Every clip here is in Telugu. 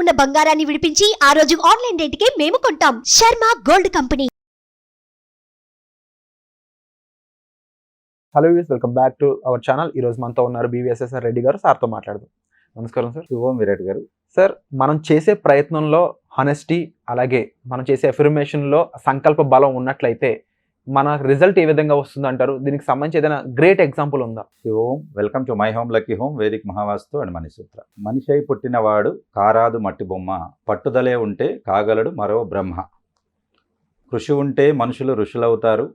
ఉన్న బంగారాన్ని విడిపించి ఆ రోజు ఆన్లైన్ రేటుకే మేము కొంటాం. Sharma gold company. Hello use welcome back to our channel. ఈ రోజు మనతో ఉన్నారు బీవీఎస్ఎస్ఆర్ రెడ్డి గారు. సార్తో మాట్లాడదాం. నమస్కారం సార్. శుభం విరాట్ గారు. సార్ మనం చేసే ప్రయత్నంలో హానెస్టీ అలాగే మనం చేసే అఫర్మేషన్లో సంకల్ప బలం ఉన్నట్లయితే మన రిజల్ట్ ఏ విధంగా వస్తుంది అంటారు? దీనికి సంబంధించి ఏదైనా గ్రేట్ ఎగ్జాంపుల్ ఉందా? Home welcome to my home lucky home Vedic Mahavastu and Manisutra మనిషి అయి పుట్టినవాడు కారాదు మట్టి బొమ్మ. పట్టుదలే ఉంటే కాగలడు మరో బ్రహ్మ. కృషి ఉంటే మనుషులు ఋషులవుతారు.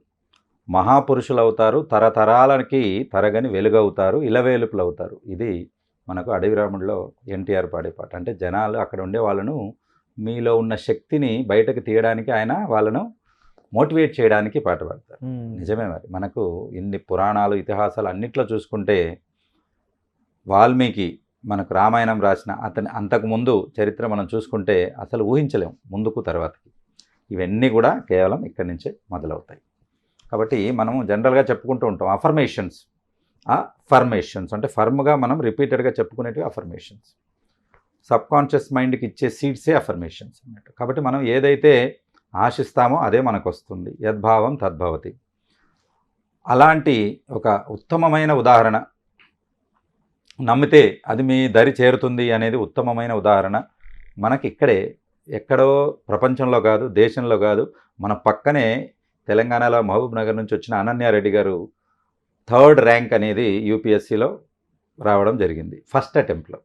మహాపురుషులవుతారు. తరతరాలకి తరగని వెలుగవుతారు. ఇలవేలుపులవుతారు. ఇది మనకు అడవి రాముడిలో ఎన్టీఆర్ పాడే పాట. అంటే జనాలు అక్కడ ఉండే వాళ్ళను మీలో ఉన్న శక్తిని బయటకు తీయడానికి ఆయన వాళ్ళను మోటివేట్ చేయడానికి పాట పాడతారు నిజమే మరి. మనకు ఇన్ని పురాణాలు ఇతిహాసాలు అన్నిట్లో చూసుకుంటే వాల్మీకి మనకు రామాయణం రాసిన అతని అంతకుముందు చరిత్ర మనం చూసుకుంటే అసలు ఊహించలేం ముందుకు తర్వాతకి. ఇవన్నీ కూడా కేవలం ఇక్కడి నుంచే మొదలవుతాయి. కాబట్టి మనము జనరల్గా చెప్పుకుంటూ ఉంటాం అఫర్మేషన్స్ ఆ ఫర్మేషన్స్ అంటే ఫర్మ్గా మనం రిపీటెడ్గా చెప్పుకునేటివి అఫర్మేషన్స్ సబ్ కాన్షియస్ మైండ్కి ఇచ్చే సీడ్సే అఫర్మేషన్స్ అన్నట్టు. కాబట్టి మనం ఏదైతే ఆశిస్తామో అదే మనకు వస్తుంది యద్భావం తద్భవతి. అలాంటి ఒక ఉత్తమమైన ఉదాహరణ నమ్మితే అది మీ దరి చేరుతుంది అనేది ఉత్తమమైన ఉదాహరణ మనకి ఇక్కడే ఎక్కడో ప్రపంచంలో కాదు దేశంలో కాదు మన పక్కనే తెలంగాణలో మహబూబ్ నగర్ నుంచి వచ్చిన అనన్యారెడ్డి గారు థర్డ్ ర్యాంక్ అనేది యూపీఎస్సిలో రావడం జరిగింది. ఫస్ట్ అటెంప్ట్లో.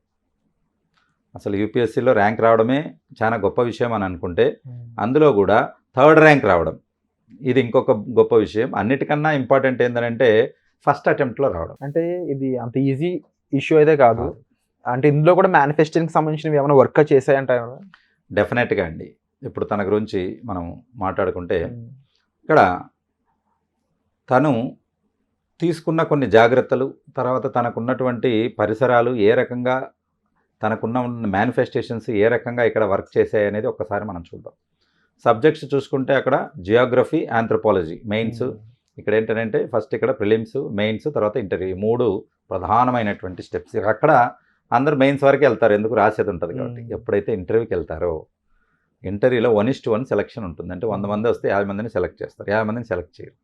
అసలు యూపీఎస్సిలో ర్యాంక్ రావడమే చాలా గొప్ప విషయం అని అనుకుంటే అందులో కూడా థర్డ్ ర్యాంక్ రావడం. ఇది ఇంకొక గొప్ప విషయం. అన్నిటికన్నా ఇంపార్టెంట్ ఏంటంటే ఫస్ట్ అటెంప్ట్లో రావడం. అంటే ఇది అంత ఈజీ ఇష్యూ అయితే కాదు. అంటే ఇందులో కూడా మేనిఫెస్టింగ్కి సంబంధించినవి ఏమైనా వర్క్ చేసాయంటారు డెఫినెట్గా అండి. ఇప్పుడు తన గురించి మనం మాట్లాడుకుంటే ఇక్కడ తను తీసుకున్న కొన్ని జాగ్రత్తలు తర్వాత తనకున్నటువంటి పరిసరాలు ఏ రకంగా తనకున్న మేనిఫెస్టేషన్స్ ఏ రకంగా ఇక్కడ వర్క్ చేశాయి అనేది ఒక్కసారి మనం చూద్దాం. సబ్జెక్ట్స్ చూసుకుంటే అక్కడ జియోగ్రఫీ ఆంథ్రోపాలజీ మెయిన్స్ ఇక్కడ ఏంటంటే ఫస్ట్ ఇక్కడ ప్రిలిమ్స్ మెయిన్స్ తర్వాత ఇంటర్వ్యూ మూడు ప్రధానమైనటువంటి స్టెప్స్ అక్కడ అందరు మెయిన్స్ వరకు వెళ్తారు ఎందుకు రాసేది ఉంటుంది కాబట్టి. Hmm. ఎప్పుడైతే ఇంటర్వ్యూకి వెళ్తారో ఇంటర్వ్యూలో one is to one selection ఉంటుంది. అంటే వంద మంది వస్తే యాభై మందిని సెలెక్ట్ చేస్తారు. యాభై మందిని సెలెక్ట్ చేయరు.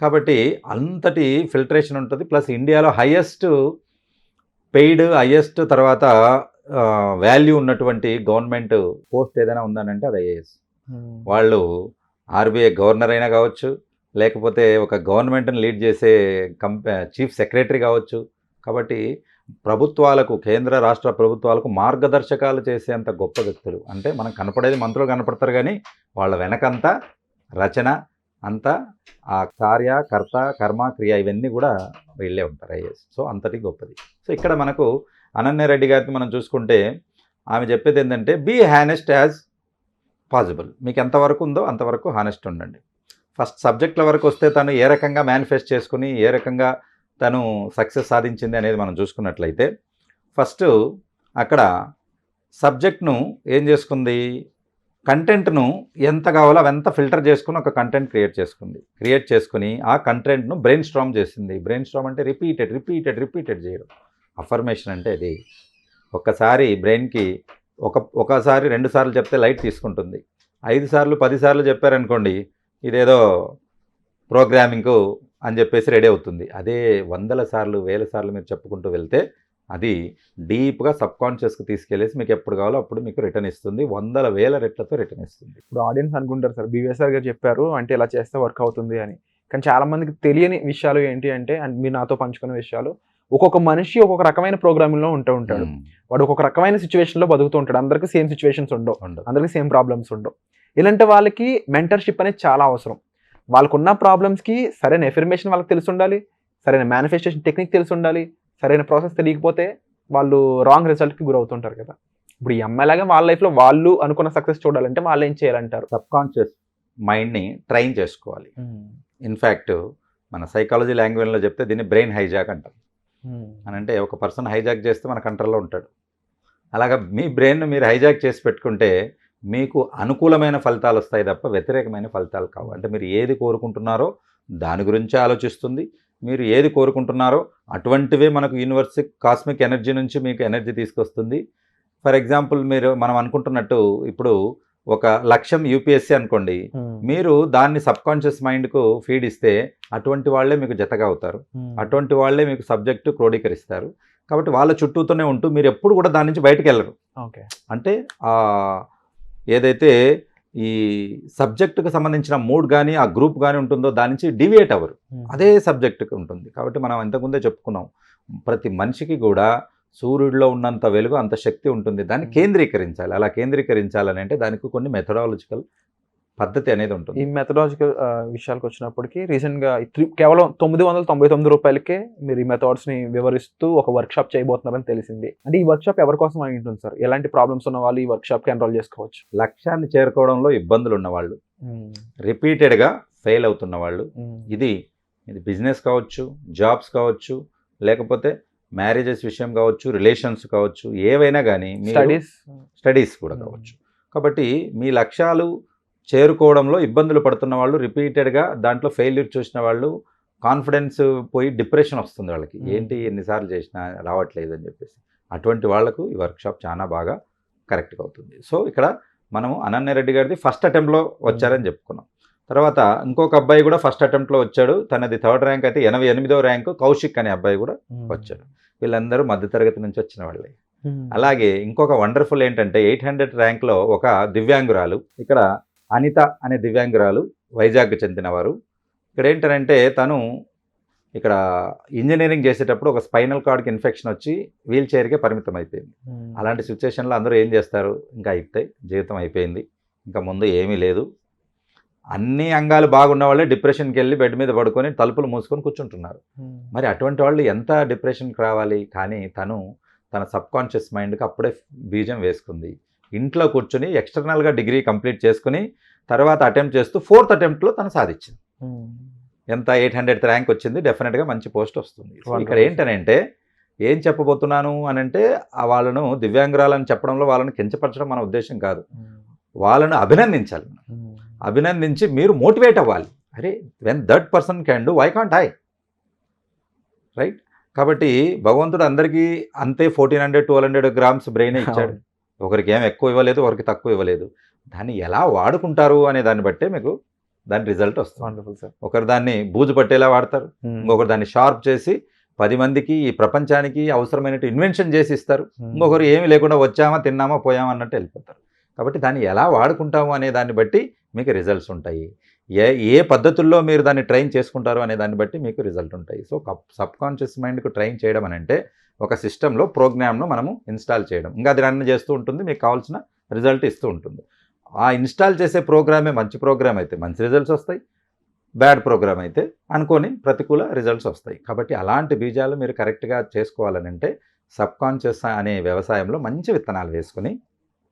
కాబట్టి అంతటి ఫిల్టరేషన్ ఉంటుంది. ప్లస్ ఇండియాలో హయ్యెస్ట్ పెయిడ్ హయ్యెస్ట్ తర్వాత వాల్యూ ఉన్నటువంటి గవర్నమెంట్ పోస్ట్ ఏదైనా ఉందనంటే అది ఐఏఎస్. వాళ్ళు ఆర్బీఐ గవర్నర్ అయినా కావచ్చు లేకపోతే ఒక గవర్నమెంట్ని లీడ్ చేసే కంప చీఫ్ సెక్రటరీ కావచ్చు. కాబట్టి ప్రభుత్వాలకు కేంద్ర రాష్ట్ర ప్రభుత్వాలకు మార్గదర్శకాలు చేసేంత గొప్ప వ్యక్తులు. అంటే మనకు కనపడేది మంత్రులు కనపడతారు కానీ వాళ్ళ వెనకంతా రచన అంతా ఆ కార్య కర్త కర్మ క్రియ ఇవన్నీ కూడా వీళ్ళే ఉంటారు ఐఏఎస్. సో అంతటి గొప్పది. సో ఇక్కడ మనకు అనన్యరెడ్డి గారికి మనం చూసుకుంటే ఆమె చెప్పేది ఏంటంటే బీ హ్యానెస్ట్ యాజ్ పాసిబుల్ మీకు ఎంతవరకు ఉందో అంతవరకు హానెస్ట్ ఉండండి. ఫస్ట్ సబ్జెక్టుల వరకు వస్తే తను ఏ రకంగా మేనిఫెస్ట్ చేసుకుని ఏ రకంగా తను సక్సెస్ సాధించింది అనేది మనం చూసుకున్నట్లయితే ఫస్ట్ అక్కడ సబ్జెక్ట్ను ఏం చేసుకుంది? కంటెంట్ను ఎంత కావాలో అవంతా ఫిల్టర్ చేసుకుని ఒక కంటెంట్ క్రియేట్ చేసుకుంది. క్రియేట్ చేసుకుని ఆ కంటెంట్ను బ్రెయిన్ స్ట్రామ్ చేసింది. బ్రెయిన్ స్ట్రామ్ అంటే రిపీటెడ్ రిపీటెడ్ రిపీటెడ్ చేయడం. అఫర్మేషన్ అంటే అది. ఒక్కసారి బ్రెయిన్కి ఒక ఒకసారి రెండు సార్లు చెప్తే లైట్ తీసుకుంటుంది. ఐదు సార్లు పదిసార్లు చెప్పారనుకోండి ఇదేదో ప్రోగ్రామింగ్కు అని చెప్పేసి రెడీ అవుతుంది. అదే వందల సార్లు వేల సార్లు మీరు చెప్పుకుంటూ వెళ్తే అది డీప్గా సబ్ కాన్షియస్కి తీసుకెళ్ళేసి మీకు ఎప్పుడు కావాలో అప్పుడు మీకు రిటర్న్ ఇస్తుంది. వందల వేల రెట్లతో రిటర్న్ ఇస్తుంది. ఇప్పుడు ఆడియన్స్ అనుకుంటారు సార్. బీవీఎస్ఆర్ గారు చెప్పారు అంటే ఇలా చేస్తే వర్క్ అవుతుంది అని. కానీ చాలామందికి తెలియని విషయాలు ఏంటి అంటే అండ్ మీరు నాతో పంచుకునే విషయాలు ఒక్కొక్క మనిషి ఒక్కొక్క రకమైన ప్రోగ్రామింగ్లో ఉంటూ ఉంటాడు. వాడు ఒక్కొక్క రకమైన సిచ్యువేషన్లో బతుకుతూ ఉంటాడు. అందరికీ సేమ్ సిచ్యువేషన్స్ ఉండవు. అందరికీ సేమ్ ప్రాబ్లమ్స్ ఉండవు. ఇలాంటి వాళ్ళకి మెంటర్షిప్ అనేది చాలా అవసరం. వాళ్ళకున్న problems కి సరైన ఎఫర్మేషన్ వాళ్ళకి తెలిసి ఉండాలి సరైన మేనిఫెస్టేషన్ టెక్నిక్ తెలిసి ఉండాలి సరైన ప్రాసెస్ తెలియకపోతే వాళ్ళు రాంగ్ రిజల్ట్కి గురవుతుంటారు కదా. ఇప్పుడు ఈ అమ్మాయిలాగా వాళ్ళ లైఫ్లో వాళ్ళు అనుకున్న సక్సెస్ చూడాలంటే వాళ్ళు ఏం చేయాలంటారు? సబ్ కాన్షియస్ మైండ్ని ట్రైన్ చేసుకోవాలి. ఇన్ఫ్యాక్ట్ మన సైకాలజీ లాంగ్వేజ్లో చెప్తే దీన్ని బ్రెయిన్ హైజాక్ అంటాం అని అంటే ఒక పర్సన్ హైజాక్ చేస్తే మన కంట్రోల్లో ఉంటాడు. అలాగా మీ బ్రెయిన్ మీరు హైజాక్ చేసి పెట్టుకుంటే మీకు అనుకూలమైన ఫలితాలు వస్తాయి తప్ప వ్యతిరేకమైన ఫలితాలు కావు. అంటే మీరు ఏది కోరుకుంటున్నారో దాని గురించే ఆలోచిస్తుంది. మీరు ఏది కోరుకుంటున్నారో అటువంటివే మనకు యూనివర్స్ కాస్మిక్ ఎనర్జీ నుంచి మీకు ఎనర్జీ తీసుకొస్తుంది. ఫర్ ఎగ్జాంపుల్ మీరు మనం అనుకుంటున్నట్టు ఇప్పుడు ఒక లక్ష్యం యూపీఎస్సీ అనుకోండి మీరు దాన్ని సబ్ కాన్షియస్ మైండ్కు ఫీడ్ ఇస్తే అటువంటి వాళ్ళే మీకు జతగా అవుతారు. అటువంటి వాళ్ళే మీకు సబ్జెక్టు క్రోడీకరిస్తారు. కాబట్టి వాళ్ళ చుట్టూతోనే ఉంటూ మీరు ఎప్పుడు కూడా దాని నుంచి బయటకు వెళ్ళరు ఓకే. అంటే ఏదైతే ఈ సబ్జెక్టుకు సంబంధించిన మూడ్ కానీ ఆ గ్రూప్ కానీ ఉంటుందో దాని నుంచి డివియేట్ అవ్వరు. అదే సబ్జెక్టుకి ఉంటుంది. కాబట్టి మనం ఇంతకుముందే చెప్పుకున్నాం. ప్రతి మనిషికి కూడా సూర్యుడిలో ఉన్నంత వెలుగు అంత శక్తి ఉంటుంది. దాన్ని. కేంద్రీకరించాలి. అలా కేంద్రీకరించాలని అంటే దానికి కొన్ని మెథడాలజికల్ పద్ధతి అనేది ఈ ఉంటుంది మెథడాలజికల్ విషయాలకు వచ్చినప్పటికి రీసెంట్గా ఈ త్రి- కేవలం తొమ్మిది వందల తొంభై తొమ్మిది రూపాయలకే మీరు ఈ మెథడ్స్ని వివరిస్తూ ఒక వర్క్ షాప్ చేయబోతున్నారని తెలిసింది. అంటే ఈ వర్క్ షాప్ ఎవరి కోసం అయి ఉంటుంది సార్? ఎలాంటి ప్రాబ్లమ్స్ ఉన్న వాళ్ళు ఈ వర్క్ షాప్కి ఎన్రోల్ చేసుకోవచ్చు? లక్ష్యాన్ని చేరుకోవడంలో ఇబ్బందులు ఉన్నవాళ్ళు రిపీటెడ్గా ఫెయిల్ అవుతున్న వాళ్ళు ఇది ఇది బిజినెస్ కావచ్చు జాబ్స్ కావచ్చు లేకపోతే మ్యారేజెస్ విషయం కావచ్చు రిలేషన్స్ కావచ్చు ఏవైనా కానీ స్టడీస్. స్టడీస్ కూడా కావచ్చు. కాబట్టి మీ లక్ష్యాలు చేరుకోవడంలో ఇబ్బందులు పడుతున్న వాళ్ళు రిపీటెడ్గా దాంట్లో ఫెయిల్యూర్ చూసిన వాళ్ళు కాన్ఫిడెన్స్ పోయి డిప్రెషన్ వస్తుంది వాళ్ళకి. ఏంటి ఎన్నిసార్లు చేసినా రావట్లేదు అని చెప్పేసి. అటువంటి వాళ్ళకు ఈ వర్క్షాప్ చాలా బాగా కరెక్ట్గా అవుతుంది. సో ఇక్కడ మనము అనన్య రెడ్డి గారిది ఫస్ట్ అటెంప్ట్లో వచ్చారని చెప్పుకున్నాం. తర్వాత ఇంకొక అబ్బాయి కూడా ఫస్ట్ అటెంప్ట్లో వచ్చాడు. తనది థర్డ్ ర్యాంక్ అయితే ఎనభై ఎనిమిదో ర్యాంకు కౌశిక్ అనే అబ్బాయి కూడా వచ్చాడు. వీళ్ళందరూ మధ్యతరగతి నుంచి వచ్చిన వాళ్ళే. అలాగే ఇంకొక వండర్ఫుల్ ఏంటంటే ఎయిట్ హండ్రెడ్ ర్యాంక్లో ఒక దివ్యాంగురాలు. ఇక్కడ అనిత అనే దివ్యాంగురాలు వైజాగ్కి చెందినవారు. ఇక్కడ ఏంటంటే తను ఇక్కడ ఇంజనీరింగ్ చేసేటప్పుడు ఒక స్పైనల్ కార్డ్కి ఇన్ఫెక్షన్ వచ్చి వీల్ చైర్కే పరిమితం అయిపోయింది. అలాంటి సిచ్యువేషన్లో అందరూ ఏం చేస్తారు? ఇంకా అయిపోతాయి జీవితం అయిపోయింది. ఇంకా ముందు ఏమీ లేదు. అన్ని అంగాలు బాగున్న వాళ్ళే డిప్రెషన్కి వెళ్ళి బెడ్ మీద పడుకొని తలుపులు మూసుకొని కూర్చుంటున్నారు. మరి అటువంటి వాళ్ళు ఎంత డిప్రెషన్కి రావాలి? కానీ తను తన సబ్ కాన్షియస్ మైండ్కి అప్పుడే బీజం వేసుకుంది. ఇంట్లో కూర్చుని ఎక్స్టర్నల్గా డిగ్రీ కంప్లీట్ చేసుకుని తర్వాత అటెంప్ట్ చేస్తూ ఫోర్త్ అటెంప్ట్లో తను సాధించింది. ఎంత ఎయిట్ హండ్రెడ్ ర్యాంక్ వచ్చింది డెఫినెట్గా మంచి పోస్ట్ వస్తుంది. ఇక్కడ. ఏంటనంటే ఏం చెప్పబోతున్నాను అని అంటే వాళ్ళను దివ్యాంగురాలని చెప్పడంలో వాళ్ళని కించపరచడం మన ఉద్దేశం కాదు. వాళ్ళను అభినందించాలి మనం. అభినందించి మీరు మోటివేట్ అవ్వాలి. అరే when that person can do why can't I right కాబట్టి భగవంతుడు అందరికీ అంతే fourteen hundred twelve hundred grams brain ఇచ్చాడు. ఒకరికి ఏం ఎక్కువ ఇవ్వలేదు ఒకరికి తక్కువ ఇవ్వలేదు. దాన్ని ఎలా వాడుకుంటారు అనే దాన్ని బట్టే మీకు దాని రిజల్ట్ వస్తుంది. వండర్ఫుల్ సార్ ఒకరు దాన్ని బూజు పట్టేలా వాడతారు. ఇంకొకరు దాన్ని షార్ప్ చేసి పది మందికి ఈ ప్రపంచానికి అవసరమైనట్టు ఇన్వెన్షన్ చేసి ఇస్తారు. ఇంకొకరు ఏమీ లేకుండా వచ్చామా తిన్నామా పోయామా అన్నట్టు వెళ్ళిపోతారు. కాబట్టి దాన్ని ఎలా వాడుకుంటాము అనే దాన్ని బట్టి మీకు రిజల్ట్స్ ఉంటాయి. ఏ ఏ పద్ధతుల్లో మీరు దాన్ని ట్రైన్ చేసుకుంటారు అనే దాన్ని బట్టి మీకు రిజల్ట్ ఉంటాయి. సో సబ్ కాన్షియస్ మైండ్కు ట్రైన్ చేయడం అని అంటే ఒక సిస్టంలో ప్రోగ్రామ్ను మనము ఇన్స్టాల్ చేయడం. ఇంకా అది రన్ చేస్తూ ఉంటుంది మీకు కావాల్సిన రిజల్ట్ ఇస్తూ ఉంటుంది. ఆ ఇన్స్టాల్ చేసే ప్రోగ్రామే మంచి ప్రోగ్రామ్ అయితే మంచి రిజల్ట్స్ వస్తాయి బ్యాడ్ ప్రోగ్రామ్ అయితే అనుకోని ప్రతికూల రిజల్ట్స్ వస్తాయి. కాబట్టి అలాంటి బీజాలు మీరు కరెక్ట్గా చేసుకోవాలని అంటే సబ్ కాన్షియస్ అనే వ్యవసాయంలో మంచి విత్తనాలు వేసుకుని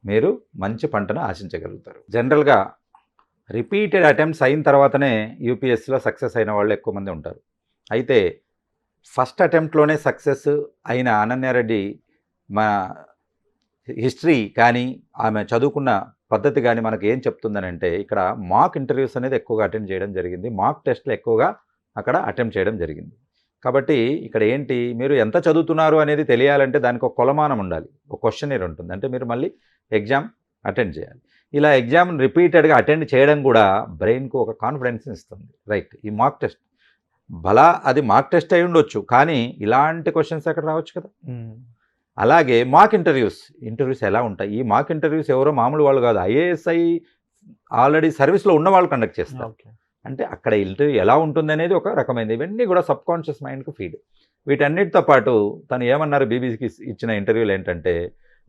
మీరు మంచి పంటను ఆశించగలుగుతారు. జనరల్గా రిపీటెడ్ అటెంప్ట్స్ అయిన తర్వాతనే యూపీఎస్సీలో సక్సెస్ అయిన వాళ్ళు ఎక్కువ మంది ఉంటారు. అయితే ఫస్ట్ అటెంప్ట్లోనే సక్సెస్ అయిన అనన్యారెడ్డి మన హిస్టరీ కానీ ఆమె చదువుకున్న పద్ధతి కానీ మనకు ఏం చెప్తుందనంటే ఇక్కడ మాక్ ఇంటర్వ్యూస్ అనేది ఎక్కువగా అటెండ్ చేయడం జరిగింది. మాక్ టెస్ట్లు ఎక్కువగా అక్కడ అటెంప్ట్ చేయడం జరిగింది. కాబట్టి ఇక్కడ ఏంటి మీరు ఎంత చదువుతున్నారు అనేది తెలియాలంటే దానికి ఒక కొలమానం ఉండాలి. ఒక క్వశ్చనర్ ఉంటుంది. అంటే మీరు మళ్ళీ ఎగ్జామ్ అటెండ్ చేయాలి. ఇలా ఎగ్జామ్ రిపీటెడ్గా అటెండ్ చేయడం కూడా బ్రెయిన్కు ఒక కాన్ఫిడెన్స్ ఇస్తుంది. రైట్. ఈ మాక్ టెస్ట్. బలా అది మాక్ టెస్ట్ అయి ఉండొచ్చు. కానీ ఇలాంటి క్వశ్చన్స్ అక్కడ రావచ్చు కదా. అలాగే మాక్ ఇంటర్వ్యూస్. ఇంటర్వ్యూస్ ఎలా ఉంటాయి? ఈ మాక్ ఇంటర్వ్యూస్ ఎవరో మామూలు వాళ్ళు కాదు. ఐఏఎస్ఐ ఆల్రెడీ సర్వీస్లో ఉన్న వాళ్ళు కండక్ట్ చేస్తారు. అంటే అక్కడ ఇంటర్వ్యూ ఎలా ఉంటుంది అనేది ఒక రకమైనది ఇవన్నీ కూడా సబ్ కాన్షియస్ మైండ్కి ఫీడ్. వీటన్నిటితో పాటు తను ఏమన్నారు? బీబీసీకి ఇచ్చిన ఇంటర్వ్యూలు ఏంటంటే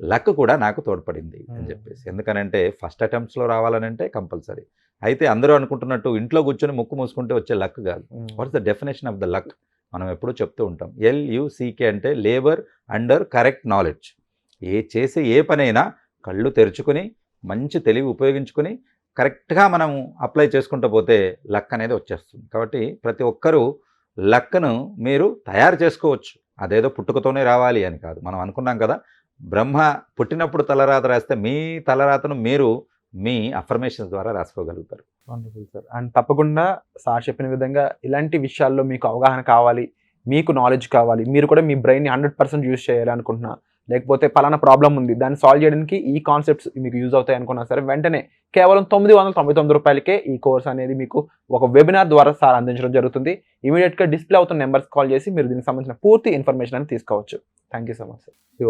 లక్ కూడా నాకు తోడ్పడింది అని. చెప్పేసి. ఎందుకనంటే ఫస్ట్ అటెంప్ట్స్లో రావాలనంటే కంపల్సరీ. అయితే అందరూ అనుకుంటున్నట్టు ఇంట్లో కూర్చొని ముక్కు మూసుకుంటే వచ్చే లక్ కాదు. What's the definition of the luck? మనం ఎప్పుడూ చెప్తూ ఉంటాం. ఎల్యుసికే అంటే లేబర్ అండర్ కరెక్ట్ నాలెడ్జ్. ఏ చేసే ఏ పనైనా కళ్ళు తెరుచుకుని మంచి తెలివి ఉపయోగించుకుని కరెక్ట్గా మనం అప్లై చేసుకుంటూ పోతే లక్ అనేది వచ్చేస్తుంది. కాబట్టి ప్రతి ఒక్కరూ లక్ను మీరు తయారు చేసుకోవచ్చు. అదేదో పుట్టుకతోనే రావాలి అని కాదు. మనం అనుకున్నాం కదా బ్రహ్మ పుట్టినప్పుడు తలరాత రాస్తే మీ తలరాతను మీరు మీ అఫర్మేషన్స్ ద్వారా రాసుకోగలుగుతారు. వండర్ఫుల్ సార్ అండ్ తప్పకుండా సార్ చెప్పిన విధంగా ఇలాంటి విషయాల్లో మీకు అవగాహన కావాలి మీకు నాలెడ్జ్ కావాలి మీరు కూడా మీ బ్రెయిన్ని హండ్రెడ్ పర్సెంట్ యూజ్ చేయాలి అనుకుంటున్నా లేకపోతే పలానా ప్రాబ్లం ఉంది దాన్ని సాల్వ్ చేయడానికి ఈ కాన్సెప్ట్స్ మీకు యూజ్ అవుతాయి అనుకున్నా సరే వెంటనే కేవలం తొమ్మిది వందల తొంభై తొమ్మిది రూపాయలకే ఈ కోర్స్ అనేది మీకు ఒక వెబినార్ ద్వారా సార్ అందించడం జరుగుతుంది. ఇమీడియట్గా డిస్ప్లే అవుతున్న నెంబర్స్ కాల్ చేసి మీరు దీనికి సంబంధించిన పూర్తి ఇన్ఫర్మేషన్ అని తీసుకోవచ్చు. Thank you so much sir so